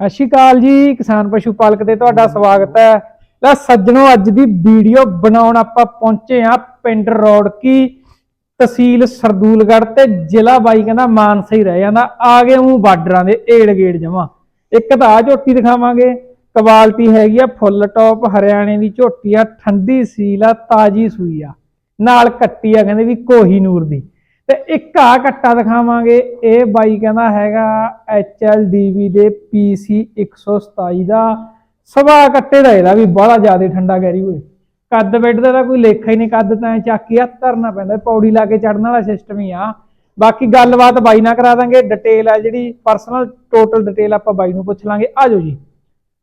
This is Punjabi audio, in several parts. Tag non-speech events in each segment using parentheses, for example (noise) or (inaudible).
ਸਤਿ ਸ਼੍ਰੀ ਅਕਾਲ ਜੀ, ਕਿਸਾਨ ਪਸ਼ੂ ਪਾਲਕ ਤੇ ਤੁਹਾਡਾ ਸਵਾਗਤ ਹੈ। ਲੈ ਸੱਜਣੋ, ਅੱਜ ਦੀ ਵੀਡੀਓ ਬਣਾਉਣ ਆਪਾਂ ਪਹੁੰਚੇ ਆ ਪਿੰਡ ਰੌੜਕੀ, ਤਹਿਸੀਲ ਸਰਦੂਲਗੜ੍ਹ ਤੇ ਜ਼ਿਲ੍ਹਾ ਬਾਈ ਕਹਿੰਦਾ ਮਾਨਸਾ ਹੀ ਰਹਿ ਜਾਂਦਾ। ਆ ਗਏ ਉਹ ਬਾਰਡਰਾਂ ਦੇ ਏੜ ਗੇੜ ਜਮਾ। ਇੱਕ ਤਾਂ ਆ ਝੋਟੀ ਦਿਖਾਵਾਂਗੇ, ਕੁਆਲਿਟੀ ਹੈਗੀ ਆ, ਫੁੱਲ ਟੌਪ, ਹਰਿਆਣੇ ਦੀ ਝੋਟੀ ਆ ਠੰਡੀ ਸੀਲ ਆ, ਤਾਜੀ ਸੂਈ ਆ। ਨਾਲ ਕੱਟੀ ਆ ਕਹਿੰਦੇ ਵੀ ਕੋਹੀ ਨੂਰ ਦੀ। ਤੇ ਇੱਕ ਆ ਕੱਟਾ ਦਿਖਾਵਾਂਗੇ ਇਹ ਬਾਈ ਕਹਿੰਦਾ ਹੈਗਾ HLDV ਦੇ PC 127 ਦਾ। ਸਵਾ ਕੱਟੇ ਦਾ ਇਹਦਾ ਵੀ ਬੜਾ ਜ਼ਿਆਦਾ ਠੰਡਾ ਗੈਰੀ ਹੋਏ। ਕੱਦ ਬੈੱਡ ਦਾ ਤਾਂ ਕੋਈ ਲੇਖਾ ਹੀ ਨਹੀਂ ਕੱਦ ਤਾਂ ਚੱਕ ਹੱਥ ਧਰਨਾ ਪੈਂਦਾ ਪੌੜੀ ਲਾ ਕੇ ਚੜਨ ਵਾਲਾ ਸਿਸਟਮ ਹੀ ਆ। ਬਾਕੀ ਗੱਲਬਾਤ ਬਾਈ ਨਾਲ ਕਰਾ ਦਾਂਗੇ ਡਿਟੇਲ ਆ ਜਿਹੜੀ ਪਰਸਨਲ ਟੋਟਲ ਡਿਟੇਲ ਆਪਾਂ ਬਾਈ ਨੂੰ ਪੁੱਛ ਲਾਂਗੇ। ਆਜੋ ਜੀ।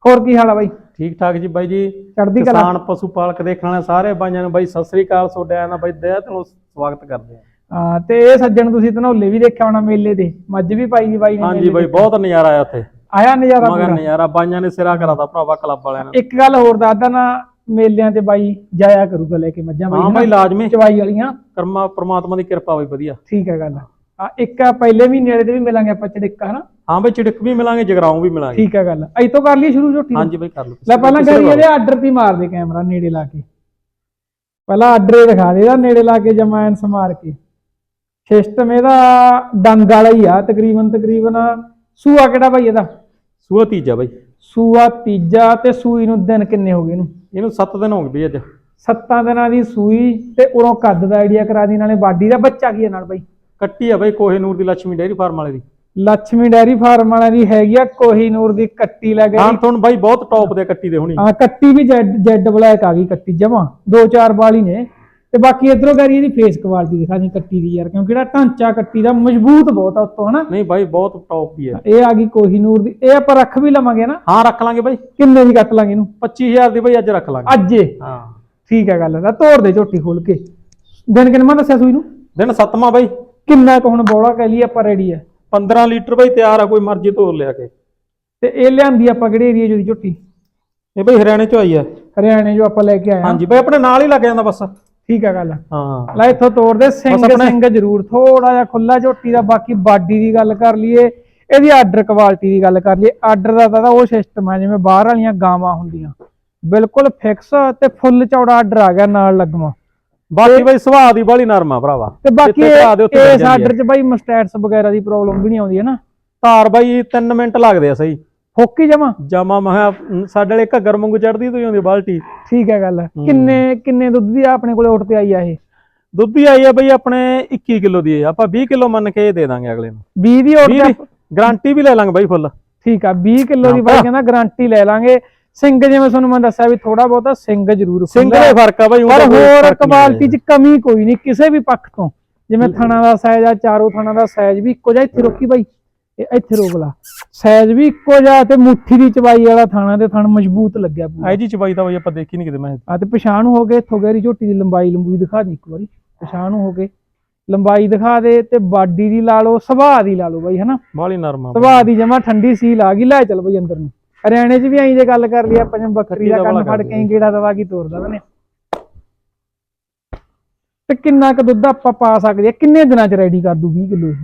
ਹੋਰ ਕੀ ਹਾਲ ਆ ਬਾਈ? ਠੀਕ ਠਾਕ ਜੀ ਬਾਈ ਜੀ। ਚੜ੍ਹਦੀ ਕਲਾ। ਕਿਸਾਨ ਪਸ਼ੂ ਪਾਲਕ ਦੇਖਣ ਵਾਲੇ ਸਾਰੇ ਬਾਈਆਂ ਨੂੰ ਬਾਈ ਸਤਿ ਸ੍ਰੀ ਅਕਾਲ। ਤੁਹਾਡੇ ਆਇਆਂ ਦਾ ਬਾਈ ਦਇਆ ਤੋਂ ਸਵਾਗਤ ਕਰਦੇ ਹਾਂ। ਹਾਂ ਤੇ ਇਹ ਸੱਜਣ ਤੁਸੀਂ ਧਨੌਲੇ ਵੀ ਦੇਖਿਆ ਹੋਣਾ ਮੇਲੇ ਤੇ? ਮੱਝ ਵੀ ਪਾਈ ਦੀ ਬਾਈ ਨੇ ਹਾਂਜੀ ਬਾਈ। ਬਹੁਤ ਨਜ਼ਾਰਾ ਆਇਆ ਉੱਥੇ। ਆਇਆ ਨਜ਼ਾਰਾ ਮਗਰ ਨਜ਼ਾਰਾ ਬਾਈਆਂ ਨੇ ਸਿਰਾ ਕਰਾਤਾ ਭਰਾਵਾ ਕਲੱਬ ਵਾਲਿਆਂ ਨੇ। ਇੱਕ ਗੱਲ ਹੋਰ ਦੱਸਦਾ ਨਾ ਮੇਲਿਆਂ ਤੇ ਬਾਈ ਜਾਇਆ ਕਰੂਗਾ ਲੈ ਕੇ ਮੱਝਾਂ ਹਾਂ ਬਾਈ ਬਾਈ ਨਾ, ਲਾਜ਼ਮੀ। ਚਵਾਈ ਵਾਲੀਆਂ। ਕਰਮਾ ਪ੍ਰਮਾਤਮਾ ਦੀ ਕਿਰਪਾ ਬਾਈ ਵਧੀਆ। ਠੀਕ ਹੈ ਗੱਲ। ਆ ਇੱਕ ਆ ਪਹਿਲੇ ਮਹੀਨੇ ਵਾਲੇ ਤੇ ਵੀ ਮਿਲਾਂਗੇ ਆਪਾਂ ਚੜਿੱਕਾ ਹਨਾ? ਹਾਂ ਬਾਈ ਚਿੜਕ ਵੀ ਮਿਲਾਂਗੇ ਜਗਰਾਉਂ ਵੀ ਮਿਲਾਂਗੇ। ਠੀਕ ਹੈ ਗੱਲ। ਅਜ ਤੋਂ ਕਰ ਲਈ ਸ਼ੁਰੂ ਝੋਟੀ ਹਾਂਜੀ ਬਾਈ ਕਰ ਲਓ। ਲੈ ਪਹਿਲਾਂ ਕਰੀ ਇਹਦੇ ਆਰਡਰ ਤੇ ਹੀ ਮਾਰ ਦੇ ਕੈਮਰਾ ਨੇੜੇ ਲਾ ਕੇ। ਪਹਿਲਾਂ ਆਰਡਰ ਦਿਖਾ ਦੇ ਇਹਦਾ ਨੇੜੇ ਲਾ ਕੇ ਜਮਾਇਨ ਸਮਾਰ ਕੇ। ਸਿਸਟਮ ਇਹਦਾ ਡੰਗ ਵਾਲਾ ਹੀ ਆ ਤਕਰੀਬਨ ਤਕਰੀਬਨ ਸੂਆ ਕਿਹੜਾ ਭਾਈ ਇਹਦਾ? ਸੂਆ ਤੀਜਾ ਬਾਈ। ਸੂਆ ਤੀਜਾ ਤੇ ਸੂਈ ਨੂੰ ਦਿਨ ਕਿੰਨੇ ਹੋ ਗਏ ਇਹਨੂੰ? ਇਹਨੂੰ 7 ਦਿਨ ਹੋ ਗਏ ਅੱਜ। ਸੱਤਾਂ ਦਿਨਾਂ ਦੀ ਸੂਈ ਤੇ ਉਰੋਂ ਕੱਦ ਦਾ ਆਈਡੀਆ ਕਰਾ ਦੀ ਨਾਲੇ ਬਾਡੀ ਦਾ ਬੱਚਾ ਕੀ ਹੈ ਨਾਲ ਬਾਈ? ਕੱਟੀ ਆ ਬਾਈ ਕੋਹੇਨੂਰ ਦੀ ਲక్ష్ਮੀ ਡੇਅਰੀ ਫਾਰਮ ਵਾਲੇ ਦੀ। ਲక్ష్ਮੀ ਡੈਰੀ ਫਾਰਮ ਵਾਲਿਆਂ ਦੀ ਹੈਗੀ ਆ ਕੋਹੀਨੂਰ ਦੀ ਕੱਟੀ ਲੈ ਗਈ ਹਾਂ ਤੁਹਾਨੂੰ ਬਾਈ ਬਹੁਤ ਟੌਪ ਦੇ ਕੱਟੀ ਦੇ ਹੋਣੀ। ਹਾਂ ਕੱਟੀ ਵੀ ਜੈਡ ਬਲੈਕ ਆ ਗਈ ਕੱਟੀ ਜਮਾ। ਦੋ ਚਾਰ ਵਾਲੀ ਨੇ। ਤੇ ਬਾਕੀ ਇਧਰੋਂ ਕਰੀ ਇਹਦੀ ਫੇਸ ਕੁਆਲਿਟੀ ਦਿਖਾ ਦੀ ਕੱਟੀ ਦੀ ਯਾਰ ਕਿਉਂਕਿ ਜਿਹੜਾ ਢਾਂਚਾ ਕੱਟੀ ਦਾ ਮਜ਼ਬੂਤ ਬਹੁਤ ਆ ਉੱਤੋਂ ਹਨਾ? ਨਹੀਂ ਬਾਈ ਬਹੁਤ ਟੌਪ ਦੀ ਹੈ। ਇਹ ਆ ਗਈ ਕੋਹੀਨੂਰ ਦੀ। ਇਹ ਆਪਾਂ ਰੱਖ ਵੀ ਲਵਾਂਗੇ ਨਾ ਹਾਂ ਰੱਖ ਲਾਂਗੇ ਬਾਈ। ਕਿੰਨੇ ਦੀ ਕੱਟ ਲਾਂਗੇ ਇਹਨੂੰ? 25000 ਦੀ ਬਾਈ ਅੱਜ ਰੱਖ ਲਾਂਗੇ। ਅੱਜ ਹਾਂ। ਠੀਕ ਹੈ ਗੱਲ ਦਾ ਤੋੜ ਦੇ ਝੋਟੀ ਖੋਲ ਕੇ। ਦਿਨ ਕਿੰਨਾ ਦੱਸਿਆ ਸੂਈ ਨੂੰ? ਦਿਨ ਸੱਤਵਾਂ ਬਾਈ। ਕਿੰਨਾ ਕੁ ਹੁਣ ਬੋਲਾ ਕਹਿ ਲਈ ਆਪਾਂ ਰੈਡੀ ਆ? 15 ਲੀਟਰ ਬਾਈ ਤਿਆਰ ਆ ਕੋਈ ਮਰਜ਼ੀ ਤੋਰ ਲਿਆ ਕੇ। ਤੇ ਇਹ ਲਿਆਂਦੀ ਆਪਾਂ ਕਿਹੜੇ ਏਰੀਆ ਦੀ ਝੋਟੀ? ਇਹ ਬਾਈ ਹਰਿਆਣੇ ਚੋਂ ਆਈ ਹੈ ਹਰਿਆਣੇ ਜੋ ਆਪਾਂ ਲੈ ਕੇ ਆਏ ਹਾਂ ਹਾਂਜੀ ਬਾਈ ਆਪਣੇ ਨਾਲ ਹੀ ਲੱਗ ਜਾਂਦਾ ਬਸ। ਠੀਕ ਹੈ ਗੱਲ। ਹਾਂ। ਲੈ ਇੱਥੋਂ ਤੋੜਦੇ ਸਿੰਘ ਬਸ ਆਪਣੇ- ਸਿੰਘ ਜ਼ਰੂਰ ਥੋੜਾ ਜਿਹਾ ਖੁੱਲਾ ਝੋਟੀ ਦਾ ਬਾਕੀ ਬਾਡੀ ਦੀ ਗੱਲ ਕਰ ਲਈਏ ਇਹਦੀ ਆਰਡਰ ਕੁਆਲਿਟੀ ਦੀ ਗੱਲ ਕਰ ਲਈਏ ਆਰਡਰ ਦਾ ਤਾਂ ਉਹ ਸਿਸਟਮ ਹੈ ਜਿਵੇਂ ਬਾਹਰ ਵਾਲੀਆਂ ਗਾਵਾਂ ਹੁੰਦੀਆਂ। ਬਿਲਕੁਲ ਫਿਕਸ ਤੇ ਫੁੱਲ ਚੌੜਾ ਆਰਡਰ ਆ ਗਿਆ ਨਾਲ ਲੱਗਵਾ ਬਾਕੀ ਬਾਈ ਸੁਭਾਅ ਦੀ ਬਾਲੀ ਨਰਮ ਆ ਭਰਾਵਾ। ਤੇ ਬਾਕੀ ਦੇ ਇਸ ਆਰਡਰ 'ਚ ਬਾਈ ਮਸਟੈਟਸ ਵਗੈਰਾ ਦੀ ਪ੍ਰੋਬਲਮ ਵੀ ਨਹੀਂ ਆਉਂਦੀ ਹੈ ਨਾ। ਧਾਰ ਬਾਈ 3 ਮਿੰਟ ਲੱਗਦੇ ਆ ਸਹੀ। ਫੋਕੀ ਜਮਾ? ਜਾਮਾ ਮਹਾ ਸਾਡੇ ਵਾਲੇ ਘੱਗਰ ਵਾਂਗੂ ਚੜਦੀ ਤੋਂ ਹੀ ਹੁੰਦੀ ਬਾਲਟੀ। ਠੀਕ ਹੈ ਗੱਲ। ਕਿੰਨੇ ਕਿੰਨੇ ਦੁੱਧ ਦੀ ਆਪਣੇ ਕੋਲੇ ਉੱਠ ਤੇ ਆਈ ਆ ਇਹ? ਦੁੱਧ ਹੀ ਆਈ ਆ ਬਈ ਆਪਣੇ 21 ਕਿਲੋ ਦੀ ਆ। ਆਪਾਂ 20 ਕਿਲੋ ਮੰਨ ਕੇ ਦੇ ਦਾਂਗੇ ਅਗਲੇ ਨੂੰ। 20 ਦੀ ਉੱਠ 20 ਤੇ ਦੀ। ਗਾਰੰਟੀ ਵੀ ਲੈ ਲਾਂਗੇ ਬਾਈ ਫੁੱਲ। ਠੀਕ ਆ 20 ਕਿਲੋ ਦੀ ਬਾਈ ਕਹਿੰਦਾ ਗਾਰੰਟੀ ਲੈ ਲਾਂਗੇ। ਸਿੰਘ ਜਿਵੇਂ ਤੁਹਾਨੂੰ ਮੈਂ ਦੱਸਿਆ ਵੀ ਥੋੜਾ ਬਹੁਤਾ ਸਿੰਘ ਜ਼ਰੂਰ ਸਿੰਘ ਦੇ ਫ਼ਰਕ ਆ ਬਾਈ ਪਰ ਹੋਰ ਕੁਆਲਿਟੀ 'ਚ ਕਮੀ ਕੋਈ ਨਹੀਂ ਕਿਸੇ ਵੀ ਪੱਖ ਤੋਂ। ਜਿਵੇਂ ਥਣਾ ਦਾ ਸਾਈਜ਼ ਆ ਚਾਰੋਂ ਥਣਾ ਦਾ ਸਾਈਜ਼ ਵੀ ਇੱਕੋ ਜਿਹਾ ਇੱਥੇ ਰੋਕੀ ਬਾਈ। ਇਹ ਇੱਥੇ ਰੋਕ ਲਾ। ਸਾਈਜ਼ ਵੀ ਇੱਕੋ ਜਿਹਾ ਤੇ ਮੁੱਠੀ ਦੀ ਚਵਾਈ ਵਾਲਾ ਥਾਣਾ ਤੇ ਥਣ ਮਜ਼ਬੂਤ ਲੱਗਿਆ ਪੂਰਾ। ਆਈ ਜੀ ਚਬਾਈ ਤਾਂ ਬਾਈ ਆਪਾਂ ਦੇਖੀ ਨਹੀਂ ਕਿਤੇ ਮੈਂ। ਆ ਤੇ ਪਛਾਣ ਹੋ ਕੇ ਇੱਥੋਂ ਗਹਿਰੀ ਝੋਟੀ ਦੀ ਲੰਬਾਈ ਲੰਬੂਈ ਦਿਖਾ ਦੇ ਇੱਕ ਵਾਰੀ। ਪਛਾਣ ਹੋ ਕੇ ਲੰਬਾਈ ਦਿਖਾ ਦੇ ਤੇ ਬਾਡੀ ਦੀ ਲਾ ਲਓ ਸੁਭਾਅ ਦੀ ਲਾ ਲਓ ਬਾਈ ਹਨਾ? ਬਾਲੀ ਨਰਮ ਆ। ਸੁਭਾਅ ਦੀ ਜਮਾ ਠੰਡੀ ਸੀਲ ਆ ਗਈ ਲੈ ਚੱਲ ਬਈ ਅੰਦਰ ਨੂੰ। ਹਰਿਆਣੇ 'ਚ ਵੀ ਐਂ ਜੇ ਗੱਲ ਕਰ ਲਈ ਆਪਾਂ ਜਿਵੇਂ ਬੱਕਰੀ ਦਾ ਕੰਨ ਫੜ ਕੇ ਐਂ ਗੇੜਾ ਦਵਾ ਕੇ ਤੋਰਦਾ ਉਹਨੇ ਤੇ ਕਿੰਨਾ ਕੁ ਦੁੱਧ ਆਪਾਂ ਪਾ ਸਕਦੇ ਆ? ਕਿੰਨੇ ਦਿਨਾਂ 'ਚ ਰੈਡੀ ਕਰ ਦੂ 20 ਕਿਲੋ ਇਹ?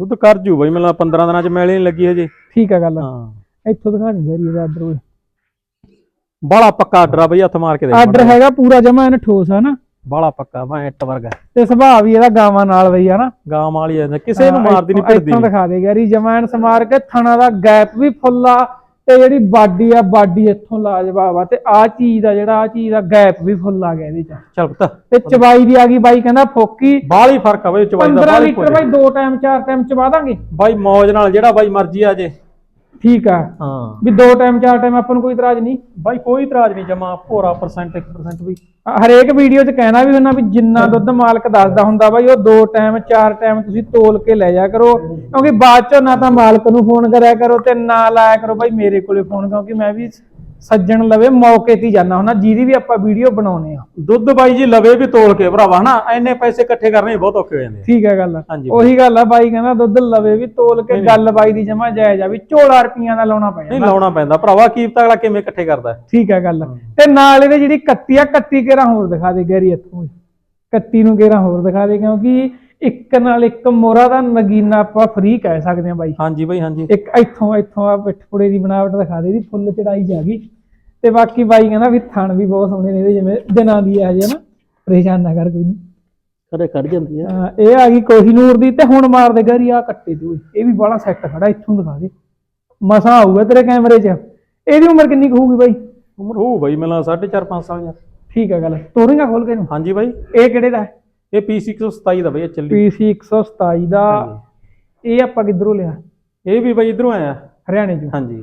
ਦੁੱਧ ਕਰ ਜੂ ਬਾਈ ਮੈਨੂੰ 15 ਦਿਨਾਂ ਚ ਮੈਲੇ ਨਹੀਂ ਲੱਗੀ ਹਜੇ। ਠੀਕ ਆ ਗੱਲ। ਹਾਂ। ਇੱਥੋਂ ਦਿਖਾ ਨਹੀਂ ਗਰੀ ਇਹਦਾ ਆਰਡਰ ਓਏ। ਬਾਲਾ ਪੱਕਾ ਆਰਡਰ ਆ ਬਈ ਹੱਥ ਮਾਰ ਕੇ ਦੇ ਆਰਡਰ ਹੈਗਾ ਪੂਰਾ ਜਮਾ ਇਹਨੇ ਠੋਸ ਆ ਨਾ। ਬਾਲਾ ਪੱਕਾ ਵਾ ਇੱਟ ਵਰਗਾ। ਤੇ ਸੁਭਾਅ ਵੀ ਇਹਦਾ ਗਾਵਾਂ ਨਾਲ ਬਈ ਆ ਨਾ। ਗਾਂ ਵਾਲੀ ਆ ਕਿਸੇ ਨੂੰ ਮਾਰਦੀ ਨਹੀਂ ਇੱਥੋਂ- ਭਿੜਦੀ। ਇੱਥੋਂ। ਦਿਖਾ ਦੇ ਗਰੀ ਜਮਾਨ ਸਮਾਰ ਕੇ ਥਣਾ ਦਾ ਗੈਪ ਵੀ ਫੁੱਲਾ ਤੇ ਜਿਹੜੀ ਬਾਡੀ ਆ ਬਾਡੀ ਇੱਥੋਂ ਲਾਜਵਾਬ ਆ ਤੇ ਆ ਚੀਜ਼ ਦਾ ਜਿਹੜਾ ਆ ਚੀਜ਼ ਦਾ ਗੈਪ ਵੀ ਫੁੱਲ ਆ ਗਿਆ ਇਹਦੇ ਚ। ਚੱਲ ਪੁੱਤ। ਤੇ ਚਬਾਈ ਦੀ ਆ ਗਈ ਬਾਈ ਕਹਿੰਦਾ ਫੋਕੀ। ਬਾਲੀ ਫ਼ਰਕ ਆ ਬਈ ਚਵਾਈ ਦਾ 15 ਬਾਲੀ ਲੀਟਰ ਬਾਈ ਦੋ ਟਾਈਮ ਚਾਰ ਟਾਈਮ ਚਵਾ ਦਾਂਗੇ। ਬਾਈ ਮੌਜ ਨਾਲ ਜਿਹੜਾ ਬਾਈ ਮਰਜ਼ੀ ਆ ਜੇ। ਠੀਕ ਆ। ਹਾਂ। ਵੀ ਦੋ ਟਾਈਮ ਚਾਰ ਟਾਈਮ ਆਪਾਂ ਨੂੰ ਕੋਈ ਇਤਰਾਜ਼ ਨਹੀਂ। ਬਾਈ ਕੋਈ ਇਤਰਾਜ਼ ਨਹੀਂ ਜਮਾ ਭੋਰਾ ਪਰਸੈਂਟ 1% ਵੀ। ਅ- ਹਰੇਕ ਵੀਡੀਓ 'ਚ ਕਹਿਣਾ ਵੀ ਹੁੰਦਾ ਵੀ ਜਿੰਨਾ ਦੁੱਧ ਮਾਲਕ ਦੱਸਦਾ ਹੁੰਦਾ ਬਾਈ ਉਹ ਦੋ ਟਾਈਮ ਚਾਰ ਟਾਈਮ ਤੁਸੀਂ ਤੋਲ ਕੇ ਲੈ ਜਾ ਕਰੋ। ਕਿਉਂਕਿ ਬਾਅਦ 'ਚ ਨਾ ਤਾਂ ਮਾਲਕ ਨੂੰ ਫੋਨ ਕਰਿਆ ਕਰੋ ਤੇ ਨਾ ਲਾਇਆ ਕਰੋ। ਬਾਈ ਮੇਰੇ ਕੋਲੇ ਫੋਨ ਕਿਉਂਕਿ ਮੈਂ ਵੀ ਸੱਜਣ ਲਵੇ ਮੌਕੇ ਤੇ ਜਾਣਾ ਹੁੰਦਾ ਜਿਹਦੀ ਵੀ ਆਪਾਂ ਵੀਡੀਓ ਬਣਾਉਨੇ ਆ ਦੁੱਧ ਬਾਈ ਜੀ ਲਵੇ ਵੀ ਤੋਲ ਕੇ ਭਰਾਵਾ ਹਨਾ? ਇੰਨੇ ਪੈਸੇ ਇਕੱਠੇ ਕਰਨੇ ਬਹੁਤ ਔਖੇ ਹੋ ਜਾਂਦੇ ਆ। ਠੀਕ ਹੈ ਗੱਲ। ਹਾਂਜੀ। ਉਹੀ ਗੱਲ ਆ ਬਾਈ ਕਹਿੰਦਾ ਦੁੱਧ ਲਵੇ ਵੀ ਤੋਲ ਕੇ ਗੱਲ ਬਾਈ ਦੀ ਜਮਾ ਜਾਇਜ਼ ਆ ਵੀ ਝੋਲਾ ਰੁਪਈਆਂ ਦਾ ਲਾਉਣਾ ਨਹੀਂ ਪੈਣਾ ਲਾਉਣਾ ਪੈਂਦਾ। ਭਰਾਵਾ ਕੀਮਤ ਅਗਲਾ ਕਿਵੇਂ ਇਕੱਠੇ ਕਰਦਾ ਹੈ? ਠੀਕ ਹੈ ਗੱਲ। ਤੇ ਨਾਲ ਇਹਦੇ ਜਿਹੜੀ ਕੱਤੀ ਆ ਕੱਤੀ ਕੇਰਾ ਹੋਰ ਦਿਖਾ ਦੇ ਗੈਰੀ ਇੱਥੋਂ ਹੀ। ਕੱਤੀ ਨੂੰ ਕੇਰਾ ਹੋਰ ਦਿਖਾ ਦੇ ਕਿਉਂਕਿ ਇੱਕ ਨਾਲ ਇੱਕ ਮੋਰਾ ਦਾ ਨਗੀਨਾ ਆਪਾਂ ਫ੍ਰੀ ਕਹਿ ਸਕਦੇ ਹਾਂ ਬਾਈ। ਹਾਂਜੀ ਬਾਈ ਹਾਂਜੀ। ਇੱਕ ਇੱਥੋਂ ਇੱਥੋਂ ਆ ਪਿੱਠਪੁੜੇ ਦੀ ਬਣਾਵਟ ਦਿਖਾ ਦੇ ਦੀ ਫੁੱਲ ਚੜਾਈ ਜਾ ਗਈ। ਤੇ ਬਾਕੀ ਬਾਈ ਕਹਿੰਦਾ ਵੀ ਥਣ ਵੀ ਬਹੁਤ ਸੋਹਣੇ ਨੇ ਇਹਦੇ ਜਿਵੇਂ ਦਿਨਾਂ ਦੀ ਹੈ ਹਜੇ ਨਾ ਪਰੇਸ਼ਾਨ ਨਾ ਕਰ ਕੋਈ ਨਹੀਂ ਕਦੇ ਕੱਢ ਜਾਂਦੀ ਆ। ਹਾਂ, ਇਹ ਆ ਗਈ ਕੋਹੀਨੂਰ ਦੀ ਤੇ ਹੁਣ ਮਾਰ ਦੇ ਗਰੀ ਆ ਕੱਟੇ ਤੂੰ ਇਹ ਵੀ ਬੜਾ ਸੈੱਟ ਖੜਾ ਇੱਥੋਂ ਦਿਖਾ ਦੇ। ਮਸਾ ਆਊਗਾ ਤੇਰੇ ਕੈਮਰੇ 'ਚ। ਇਹਦੀ ਉਮਰ ਕਿੰਨੀ ਕੁ ਹੋਊਗੀ ਬਾਈ? ਉਮਰ ਹੋਊ ਬਾਈ ਮੈਨੂੰ 4.5 5 ਸਾਲ ਯਾਰ। ਠੀਕ ਹੈ ਗੱਲ ਤੋਰੇਗਾ ਖੋਲ ਕੇ ਇਹਨੂੰ। ਹਾਂਜੀ ਬਾਈ। ਇਹ ਕਿਹੜੇ ਦਾ ਇਹ P627 ਦਾ ਬਾਈ ਚੱਲੀ। PC 127 ਦਾ ਇਹ ਆਪਾਂ ਕਿੱਧਰੋਂ ਲਿਆ? ਇਹ ਵੀ ਬਾਈ ਇਧਰੋਂ ਆਇਆ। ਹਰਿਆਣੇ 'ਚੋਂ। ਹਾਂਜੀ।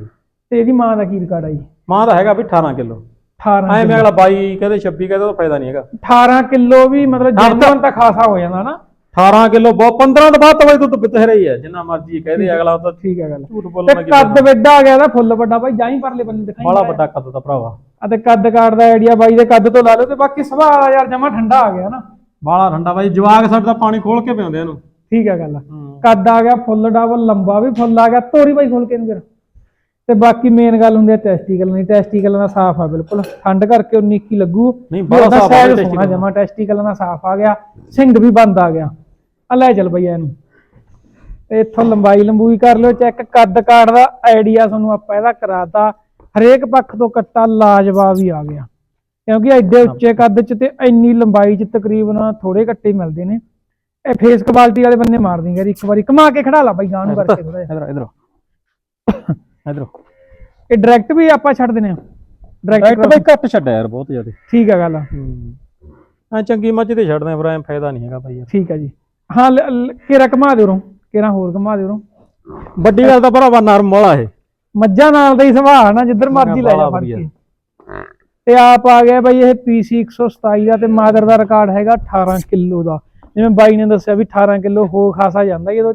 ਤੇ ਇਹਦੀ ਮਾਂ ਦਾ ਕੀ ਰਿਕਾਰਡ ਆਈ ਮਾਂ ਦਾ ਹੈਗਾ ਵੀ 18 ਕਿਲੋ। 18 ਐ ਮੈਂ ਅਗਲਾ 22 ਕਹਿੰਦੇ 26 ਕਹਿੰਦੇ ਤਾਂ ਫਾਇਦਾ ਨਹੀਂ ਹੈਗਾ। 18 ਕਿਲੋ ਵੀ ਮਤਲਬ ਜਨਮਨ ਤਾਂ ਖਾਸਾ ਹੋ ਜਾਂਦਾ ਨਾ। 18 ਕਿਲੋ ਬਹੁਤ 15 ਤੋਂ ਬਾਅਦ ਤਾਂ ਬਾਈ ਦੁੱਧ ਬਥੇਰਾ ਹੀ ਹੈ ਜਿੰਨਾ ਮਰਜ਼ੀ ਕਹਦੇ ਅਗਲਾ ਤਾਂ ਠੀਕ ਹੈ ਗੱਲ। ਝੂਠ ਬੋਲਣਾ ਕੀ ਕੱਦ ਵੱਡਾ ਆ ਗਿਆ ਦਾ ਫੁੱਲ ਵੱਡਾ ਬਾਈ ਜਾਈ ਪਰਲੇ ਬੰਨੇ ਦਿਖਾਈ ਬੜਾ ਵੱਡਾ ਕੱਦ ਦਾ ਭਰਾਵਾ। ਆ ਤੇ ਕੱਦ ਕਾਰਡ ਦਾ ਆਈਡੀਆ ਬਾਈ ਦੇ ਕੱਦ ਤੋਂ ਲਾ ਲਓ ਤੇ ਬਾਕੀ ਸੁਭਾਅ ਯਾਰ ਜਮਾ ਠੰਡਾ ਆ ਗਿਆ ਨਾ। ਬਾਲਾ ਠੰਡਾ ਬਾਈ ਜਵਾਗ ਸਾਡੇ ਦਾ ਪਾਣੀ ਖੋਲ ਕੇ ਪਿਆਉਂਦੇ ਇਹਨੂੰ। ਠੀਕ ਹੈ ਗੱਲ। ਕੱਦ ਆ ਗਿਆ ਫੁੱਲ ਡਬਲ ਲੰਬਾ ਵੀ ਫੁੱਲ ਆ ਗਿਆ ਤੋਰੀ ਬਾਈ ਖੋਲ ਕੇ ਇਹਨੂੰ ਫਿਰ। ਤੇ ਬਾਕੀ ਮੇਨ ਗੱਲ ਹੁੰਦੀ ਹੈ ਟੈਸਟੀਕਲ ਨਹੀਂ ਟੈਸਟੀਕਲ ਦਾ ਸਾਫ਼ ਆ ਬਿਲਕੁਲ। ਠੰਡ ਕਰਕੇ 19 ਕੀ ਲੱਗੂ। ਨਹੀਂ, ਬੜਾ ਸਾਫ਼ ਆ ਸੋਹਣਾ ਜਮਾ ਟੈਸਟੀਕਲ ਦਾ ਸਾਫ਼ ਆ ਗਿਆ। ਸਿੰਘ ਵੀ ਬੰਦ ਆ ਗਿਆ। ਆ ਲੈ ਚੱਲ ਬਈ ਇਹਨੂੰ। ਤੇ ਇੱਥੋਂ ਲੰਬਾਈ ਲੰਬੂਈ ਕਰ ਲਿਓ ਚੈੱਕ ਕੱਦ ਕਾੜ ਦਾ ਆਈਡੀਆ ਤੁਹਾਨੂੰ ਆਪਾਂ ਇਹਦਾ ਕਰਾਤਾ। ਹਰੇਕ ਪੱਖ ਤੋਂ ਕੱਟਾ ਲਾਜਵਾਬ ਹੀ ਆ ਗਿਆ। ਕਿਉਂਕਿ ਐਡੇ ਉੱਚੇ ਕੱਦ 'ਚ ਤੇ ਇੰਨੀ ਲੰਬਾਈ 'ਚ ਤਕਰੀਬਨ ਥੋੜੇ ਹੀ ਮਿਲਦੇ ਨੇ। ਇਹ ਫੇਸ ਕੁਆਲਿਟੀ ਵਾਲੇ ਬੰਨੇ ਮਾਰ ਦਿੰਗੇ ਇੱਕ ਵਾਰੀ ਘੁਮਾ ਕੇ ਖੜਾ ਲਾ ਬਾਈ ਗਾਂ ਨੂੰ ਕਰਕੇ ਥੋੜਾ ਇਧਰ ਇਧਰ। ਇਧਰ। ਇਹ ਡਾਇਰੈਕਟ ਵੀ ਆਪਾਂ ਛੱਡ ਦਿੰਦੇ ਆ। ਡਾਇਰੈਕਟ ਬਾਈ ਘੱਟ ਛੱਡਿਆ ਯਾਰ ਬਹੁਤ ਜ਼ਿਆਦਾ। ਠੀਕ ਹੈ ਗੱਲ ਐ ਚੰਗੀ ਮੱਝ ਤੇ ਛੱਡਦੇ ਆ, ਐ ਫਾਇਦਾ ਨਹੀਂ ਹੈਗਾ ਬਾਈ ਯਾਰ। ਠੀਕ ਹੈ ਜੀ। ਹਾਂ ਕੇਰਾ ਘੁਮਾ ਦਿਓ ਰੋਂ ਕੇਰਾ ਹੋਰ ਘੁਮਾ ਦਿਓ ਰੋਂ ਵੱਡੀ ਗੱਲ ਤਾਂ ਭਰਾਵਾ ਨਰਮ ਵਾਲਾ ਇਹ। ਮੱਝਾਂ ਨਾਲ ਦਾ ਹੀ ਸੁਭਾਅ ਨਾ ਜਿੱਧਰ ਮਰਜ਼ੀ ਲੈ ਜਾ ਫੜ। ਕੇ। ਤੇ ਆਪ ਆ ਗਿਆ ਬਈ ਇਹ PC 127 ਦਾ ਤੇ ਮਾਦਰ ਦਾ ਰਿਕਾਰਡ ਹੈਗਾ 18 ਕਿਲੋ ਦਾ। ਜਿਵੇਂ ਬਾਈ ਨੇ ਦੱਸਿਆ ਵੀ 18 ਕਿਲੋ ਹੋ ਖਾਸਾ ਜਾਂਦਾ ਜਦੋਂ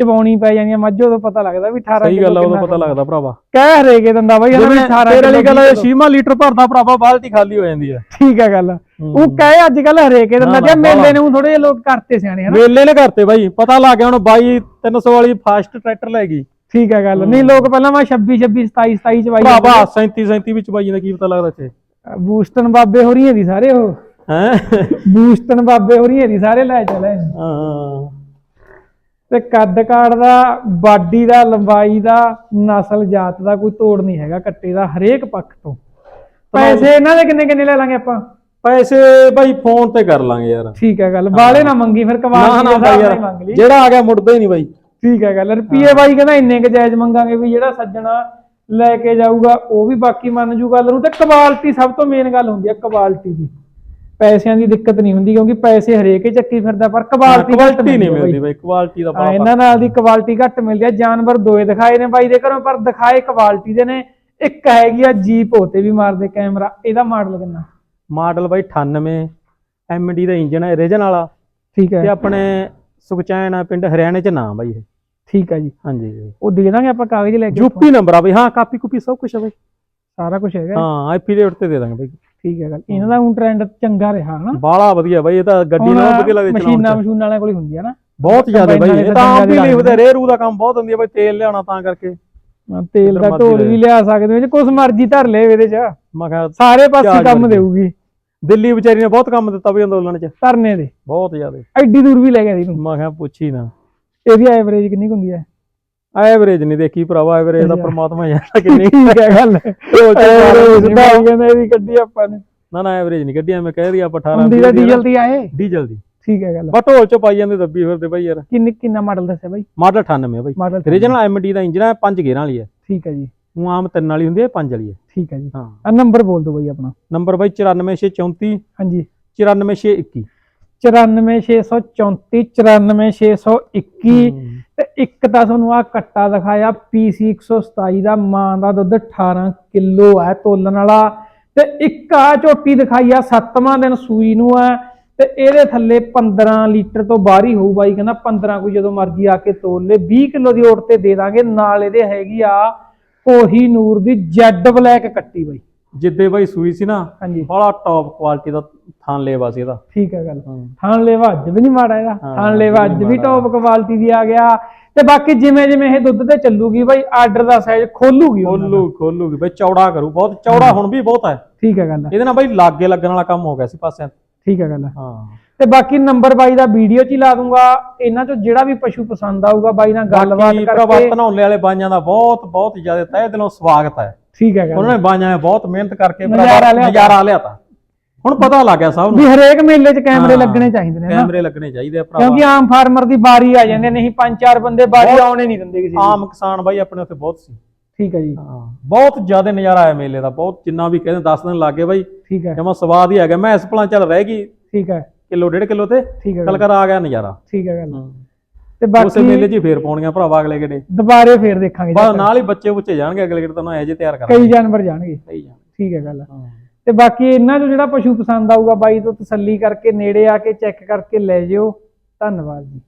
ਚਬਾਉਣੀ ਪੈ ਜਾਂਦੀ ਆ ਮੱਝ ਉਦੋਂ ਪਤਾ ਲੱਗਦਾ ਵੀ 18 ਸਹੀ ਗੱਲ ਆ ਉਦੋਂ ਪਤਾ ਲੱਗਦਾ ਭਰਾਵਾ। ਕਹਿ ਹਰੇਕੇ ਦੰਦਾ ਬਈ ਹਨਾ ਵੀ 18 ਤੇਰੇ ਵਾਲੀ ਗੱਲ 6 ਲੀਟਰ ਭਰਦਾ ਭਰਾਵਾ ਬਾਲਟੀ ਖਾਲੀ ਹੋ ਜਾਂਦੀ ਹੈ ਠੀਕ ਹੈ ਗੱਲ। ਉਹ ਕਹੇ ਅੱਜ ਕੱਲ ਹਰੇਕੇ ਦੰਦਾ ਜੇ ਮੇਲੇ ਨੂੰ ਥੋੜੇ ਜਿਹੇ ਲੋਕ ਕਰਤੇ ਸਿਆਣੇ ਹਨਾ? ਵੇਲੇ ਨੇ ਕਰਤੇ ਬਾਈ ਪਤਾ ਲੱਗ ਗਿਆ ਹੁਣ 22 300 ਵਾਲੀ ਫਾਸਟ ਟਰੈਕਟਰ ਲੈ ਗਈ। ਠੀਕ ਹੈ ਗੱਲ। ਨਹੀਂ ਲੋਕ ਪਹਿਲਾਂ ਮੈਂ 26 26 27 27 ਚ ਬਾਈ ਭਰਾਵਾ 37 37 ਵਿੱਚ ਬਾਈ ਦਾ ਕੀ ਪਤਾ ਲੱਗਦਾ ਇੱਥੇ। ਬੂਸਟਨ ਬਾਬੇ ਹੋ ਰਹੀਆਂ ਦੀ ਸਾਰੇ ਉਹ। ਹੈ? ਬੂਸਟਨ ਬਾਬੇ ਹੋ ਰਹੀਆਂ ਦੀ ਸਾਰੇ ਲੈ ਚਲੇ ਹਾਂ। ਤੇ ਕੱਦ ਕਾੜ ਦਾ ਬਾਡੀ ਦਾ ਲੰਬਾਈ ਦਾ ਨਸਲ ਜਾਤ ਦਾ ਕੋਈ ਤੋੜ ਨਹੀਂ ਹੈਗਾ ਕੱਟੇ ਦਾ ਹਰੇਕ ਪੱਖ ਤੋਂ। ਪੈਸੇ ਇਹਨਾਂ ਦੇ ਕਿੰਨੇ ਕਿੰਨੇ ਲੈ ਲਾਂਗੇ ਆਪਾਂ? ਪੈਸੇ ਬਾਈ ਫੋਨ ਤੇ ਕਰ ਲਾਂਗੇ ਯਾਰ। ਠੀਕ ਹੈ ਗੱਲ ਬਾਲੇ ਨਾ ਮੰਗੀ ਫਿਰ ਨਾ ਕਵਾਲ ਨਾ ਬਾਈ ਯਾਰ ਮੰਗ ਲਈ। ਜਿਹੜਾ ਆ ਗਿਆ ਮੁੜਦਾ ਹੀ ਨਹੀਂ ਬਾਈ। ਠੀਕ ਹੈ ਗੱਲ ਰੁਪਈਏ ਬਾਈ ਕਹਿੰਦਾ ਇੰਨੇ ਕੁ ਜਾਇਜ਼ ਮੰਗਾਂਗੇ ਵੀ ਜਿਹੜਾ ਸੱਜਣਾ ਲੈ ਕੇ ਜਾਊਗਾ ਉਹ ਵੀ ਬਾਕੀ ਮੰਨ ਜੂ ਗੱਲ ਨੂੰ ਤੇ ਕੁਆਲਿਟੀ ਸਭ ਤੋਂ ਮੇਨ ਗੱਲ ਹੁੰਦੀ ਹੈ ਕੁਆਲਿਟੀ ਦੀ। ਪੈਸਿਆਂ ਦੀ ਦਿੱਕਤ ਨਹੀਂ ਹੁੰਦੀ ਕਿਉਂਕਿ ਪੈਸੇ ਹਰੇਕ ਹੀ ਚੱਕੀ ਫਿਰਦਾ ਪਰ ਕੁਆਲਿਟੀ ਕੁਆਲਿਟੀ ਨਹੀਂ ਮਿਲਦੀ ਬਾਈ ਕੁਆਲਿਟੀ ਦਾ ਹਾਂ ਬੜਾ ਇਹਨਾਂ ਨਾਲ ਦੀ ਕੁਆਲਿਟੀ ਘੱਟ ਮਿਲਦੀ ਆ ਜਾਨਵਰ ਦੋਏ ਦਿਖਾਏ ਨੇ ਬਾਈ ਦੇ ਘਰੋਂ ਪਰ ਦਿਖਾਏ ਕੁਆਲਿਟੀ ਦੇ ਨੇ। ਇੱਕ ਹੈਗੀ ਆ ਜੀਪ ਹੋਤੇ ਵੀ ਮਾਰਦੇ ਕੈਮਰਾ ਇਹਦਾ ਮਾਡਲ ਕਿੰਨਾ? ਮਾਡਲ ਬਾਈ 98 ਐਮਡੀ ਦਾ ਇੰਜਨ ਹੈ ਰੀਜਨ ਵਾਲਾ ਠੀਕ ਤੇ ਹੈ ਆਪਣੇ ਸੁਖਚੈਨ ਪਿੰਡ ਹਰਿਆਣੇ ਚ ਨਾਮ ਬਾਈ ਇਹ। ਠੀਕ ਹੈ ਜੀ। ਹਾਂਜੀ। ਉਹ ਦੇ ਦਾਂਗੇ ਆਪਾਂ ਕਾਗਜ਼ ਲੈ ਕੇ। ਯੂਪੀ ਨੰਬਰ ਆ ਬਈ। ਹਾਂ ਕਾਪੀ ਕੁਪੀ ਸਭ ਕੁਝ ਆ ਬਈ। ਸਾਰਾ ਕੁਝ ਹੈਗਾ। ਹਾਂ ਐਫੀਡੇਵਿਟ ਤੇ ਦੇ ਦਾਂਗੇ ਬਈ। ਠੀਕ ਹੈ ਗੱਲ। ਇਹਨਾਂ ਦਾ ਹੁਣ ਟ੍ਰੈਂਡ ਚੰਗਾ ਰਿਹਾ ਹਨਾ? ਬਾਲਾ ਵਧੀਆ ਬਈ। ਇਹ ਤਾਂ ਗੱਡੀ ਨਾਲ ਵਧੀਆ ਲੱਗਦੀ ਮਸ਼ੀਨਾਂ ਚਲਾਉਣ ਚ। ਮਸ਼ੂਨਾਂ ਵਾਲਿਆਂ ਕੋਲ ਹੀ ਹੁੰਦੀ ਆ ਨਾ। ਬਹੁਤ ਜ਼ਿਆਦਾ ਬਈ। ਇਹ ਤਾਂ ਆਪ ਤਾਂ ਵੀ ਲਿਖਦੇ ਰੇਰੂ ਦਾ ਕੰਮ ਬਹੁਤ ਹੁੰਦੀ ਹੈ ਬਈ ਤੇਲ ਲਿਆਉਣਾ ਤਾਂ ਕਰਕੇ। ਹਾਂ, ਤੇਲ ਦਾ ਢੋਲ ਵੀ ਲਿਆ ਸਕਦੇ ਹੋ। ਜੇ ਕੁਛ ਮਰਜ਼ੀ ਧਰ ਲੈ ਇਹਦੇ ਚ। ਮੈਂ ਕਿਹਾ ਸਾਰੇ ਪਾਸੇ ਕੰਮ। ਦੇਊਗੀ। ਦਿੱਲੀ ਵਿਚਾਰੀ ਨੇ ਬਹੁਤ ਕੰਮ ਦਿੱਤਾ ਬਈ ਅੰਦੋਲਨ ਚ। ਧਰਨੇ ਦੇ। ਬਹੁਤ ਜ਼ਿਆਦਾ। ਐਡੀ ਦੂਰ ਵੀ ਲੈ ਗਿਆ ਇਹਨੂੰ। ਮੈਂ ਕਿਹਾ ਪੁੱਛੀ ਨਾ। ਇਹਦੀ ਐਵਰੇਜ ਕਿੰਨੀ ਕੁ ਹੁੰਦੀ ਹੈ? ਐਵਰੇਜ ਨਹੀਂ ਦੇਖੀ ਭਰਾਵਾ ਐਵਰੇਜ ਦਾ। ਪਰਮਾਤਮਾ ਹੀ ਜਾਣਦਾ ਕਿੰਨੀ (laughs) ਹੈ ਗੱਲ। ਚ ਐਵਰੇਜ ਮਾਰੋ ਭਾਈ ਕਹਿੰਦੇ ਇਹਦੀ ਗੱਡੀ ਆਪਾਂ ਨੇ। ਨਾ ਨਾ ਐਵਰੇਜ ਨਹੀਂ ਕੱਢੀ ਮੈਂ ਕਹਿ ਰਹੀ ਆਪਾਂ 18 ਹੁੰਦੀ ਡੀਜ਼ਲ ਦੀ ਆਏ ਡੀਜ਼ਲ ਦੀ ਠੀਕ ਹੈ ਗੱਲ। ਬਸ ਢੋਲ ਚ ਪਾਈ ਜਾਂਦੇ ਦੱਬੀ ਫਿਰਦੇ ਬਈ ਯਾਰ। ਕਿੰਨੇ ਕਿੰਨਾ ਮਾਡਲ ਦੱਸਿਆ ਬਾਈ? ਮਾਡਲ 98 ਹੈ ਬਈ। ਰੀਜਨਲ ਐਮਡੀ ਦਾ ਇੰਜਨ ਹੈ 5 ਗੇਅਰਾਂ ਵਾਲੀ ਹੈ ਠੀਕ ਹੈ ਜੀ। ਉਹ ਆਮ ਤਿੰਨ ਵਾਲੀ ਹੁੰਦੀ ਹੈ 5 ਵਾਲੀ ਹੈ ਠੀਕ ਹੈ ਜੀ। ਹਾਂ। ਆ ਨੰਬਰ ਬੋਲ ਦਿਓ ਬਾਈ ਆਪਣਾ। ਨੰਬਰ ਬਾਈ 94634 ਹਾਂਜੀ। 94621 94634 94621 ਤੇ ਇੱਕ ਤਾਂ ਤੁਹਾਨੂੰ ਆ ਕੱਟਾ ਦਿਖਾਇਆ PC 127 ਦਾ ਮਾਂ ਦਾ ਦੁੱਧ 18 ਕਿਲੋ ਹੈ ਤੋਲਣ ਵਾਲਾ। ਤੇ ਇੱਕ ਆ ਝੋਟੀ ਦਿਖਾਈ ਆ ਸੱਤਵਾਂ ਦਿਨ ਸੂਈ ਨੂੰ ਹੈ ਤੇ ਇਹਦੇ ਥੱਲੇ 15 ਲੀਟਰ ਤੋਂ ਬਾਹਰ ਹੀ ਹੋਊ ਬਾਈ ਕਹਿੰਦਾ 15 ਕੋਈ ਜਦੋਂ ਮਰਜ਼ੀ ਆ ਕੇ ਤੋਲ ਲੈ। 20 ਕਿਲੋ ਦੀ ਓਟ ਤੇ ਦੇ ਦਾਂਗੇ ਨਾਲ ਇਹਦੇ ਹੈਗੀ ਆ ਕੋਹੀ ਨੂਰ ਦੀ ਜੈਡ ਬਲੈਕ ਕੱਟੀ ਬਾਈ। ਜਿੱਦੇ ਬਾਈ ਸੂਈ ਸੀ ਨਾ ਹਾਂਜੀ। ਬੜਾ ਟੌਪ ਕੁਆਲਿਟੀ ਦਾ ਥਾਨ ਲੇਵਾ ਸੀ ਇਹਦਾ। ਠੀਕ ਹੈ ਗੱਲ। ਥਾਣ ਲੇਵਾ ਅੱਜ ਵੀ ਨਹੀਂ ਮਾੜਾ ਇਹਦਾ। ਥਾਣ ਲੇਵਾ ਅੱਜ ਵੀ ਟੌਪ ਕੁਆਲਿਟੀ ਦੀ ਆ ਗਿਆ। ਤੇ ਬਾਕੀ ਜਿਵੇਂ ਜਿਵੇਂ ਇਹ ਦੁੱਧ ਤੇ ਚੱਲੂਗੀ ਬਾਈ ਆਰਡਰ ਦਾ ਸਾਈਜ਼ ਖੋਲੂਗੀ। ਖੋਲੂ ਖੋਲੂਗੀ ਬਈ ਚੌੜਾ ਕਰੂ। ਬਹੁਤ ਚੌੜਾ ਹੁਣ ਵੀ ਬਹੁਤ ਹੈ। ਠੀਕ ਹੈ ਗੱਲ। ਇਹਦੇ ਨਾਲ ਬਾਈ ਲਾਗੇ ਲੱਗਣ ਵਾਲਾ ਕੰਮ ਹੋ ਗਿਆ ਸੀ ਪਾਸਿਆਂ। ਠੀਕ ਹੈ ਗੱਲ। ਹਾਂ। ਤੇ ਬਾਕੀ ਨੰਬਰ ਬਾਈ ਦਾ ਵੀਡੀਓ 'ਚ ਹੀ ਲਾ ਦੂੰਗਾ। ਇਹਨਾਂ 'ਚੋਂ ਜਿਹੜਾ ਵੀ ਪਸ਼ੂ ਪਸੰਦ ਆਊਗਾ ਬਾਈ ਨਾਲ ਗੱਲਬਾਤ ਬਾਕੀ ਭਰਾਵਾ ਕਰਕੇ ਧਨੌਲੇ ਵਾਲੇ ਬਾਈਆਂ ਦਾ ਬਹੁਤ ਬਹੁਤ ਜ਼ਿਆਦਾ ਤਹਿ ਦਿਲੋਂ ਸਵਾਗਤ ਹੈ। ਠੀਕ ਹੈ ਗੱਲ ਉਹਨਾਂ ਨੇ ਬਾਈਆਂ ਨੇ ਬਹੁਤ ਮਿਹਨਤ ਕਰਕੇ ਨਜ਼ਾਰਾ ਲਿਆਤਾ ਹੁਣ ਪਤਾ ਲੱਗ ਗਿਆ ਸਭ ਵੀ ਨੂੰ ਹਰੇਕ ਮੇਲੇ 'ਚ ਕੈਮਰੇ ਲੱਗਣੇ ਚਾਹੀਦੇ ਨੇ ਕੈਮਰੇ ਲੱਗਣੇ ਚਾਹੀਦੇ ਆ ਭਰਾਵਾ। ਕਿਉਂਕਿ ਆਮ ਫਾਰਮਰ ਦੀ ਬਾਰੀ ਆ ਜਾਂਦੇ ਨਹੀਂ ਪੰਜ ਚਾਰ ਬੰਦੇ ਬਾਰੀ ਆਉਣੇ ਨਹੀਂ ਦਿੰਦੇ ਕਿਸੇ ਆਮ ਕਿਸਾਨ ਬਾਈ ਆਪਣੇ ਉੱਥੇ ਬਹੁਤ ਸੀ। ਠੀਕ ਹੈ ਜੀ। ਹਾਂ ਬਹੁਤ ਜ਼ਿਆਦਾ ਨਜ਼ਾਰਾ ਆਇਆ ਮੇਲੇ ਦਾ ਬਹੁਤ ਜਿੰਨਾ ਵੀ ਕਹਿੰਦੇ 10 ਦਿਨ ਲੱਗੇ ਬਾਈ। ਠੀਕ ਹੈ। ਜਮਾ ਸਵਾਦ ਹੀ ਆ ਗਿਆ ਮੈਂ ਇਸ ਭਲਾਂ ਚੱਲ ਰਹਿ ਗਈ। ਠੀਕ ਹੈ। ਕਿਲੋ ਡੇਢ ਕਿਲੋ ਤੇ ਠੀਕ ਹੈ। ਕੱਲ ਗੱਲ, ਕਰ ਆ ਗਿਆ ਨਜ਼ਾਰਾ। ਠੀਕ ਹੈ ਗੱਲ। ਤੇ ਉਸੇ ਮੇਲੇ 'ਚ ਹੀ ਫੇਰ ਪਾਉਣੀਆਂ ਭਰਾਵਾ ਅਗਲੇ ਗੇੜੇ ਦੁਬਾਰੇ ਫੇਰ ਦੇਖਾਂਗੇ ਬਸ। ਨਾਲ ਹੀ ਬੱਚੇ ਬੁੱਚੇ ਜਾਣਗੇ ਅਗਲੇ ਗੇੜੇ ਤੁਹਾਨੂੰ ਜਿਹੇ ਤਿਆਰ ਕਰਾਂਗੇ। ਕਈ ਜਾਨਵਰ ਜਾਣਗੇ। ਸਹੀ ਜਾਣ ਠੀਕ ਹੈ ਗੱਲ ਹਾਂ। ਤੇ ਬਾਕੀ ਇਹਨਾਂ 'ਚੋਂ ਜਿਹੜਾ ਪਸ਼ੂ ਪਸੰਦ ਆਊਗਾ ਬਾਈ ਤੋਂ ਤਸੱਲੀ ਕਰਕੇ ਨੇੜੇ ਆ ਕੇ ਚੈੱਕ ਕਰਕੇ ਲੈ ਜਿਓ। ਧੰਨਵਾਦ ਜੀ।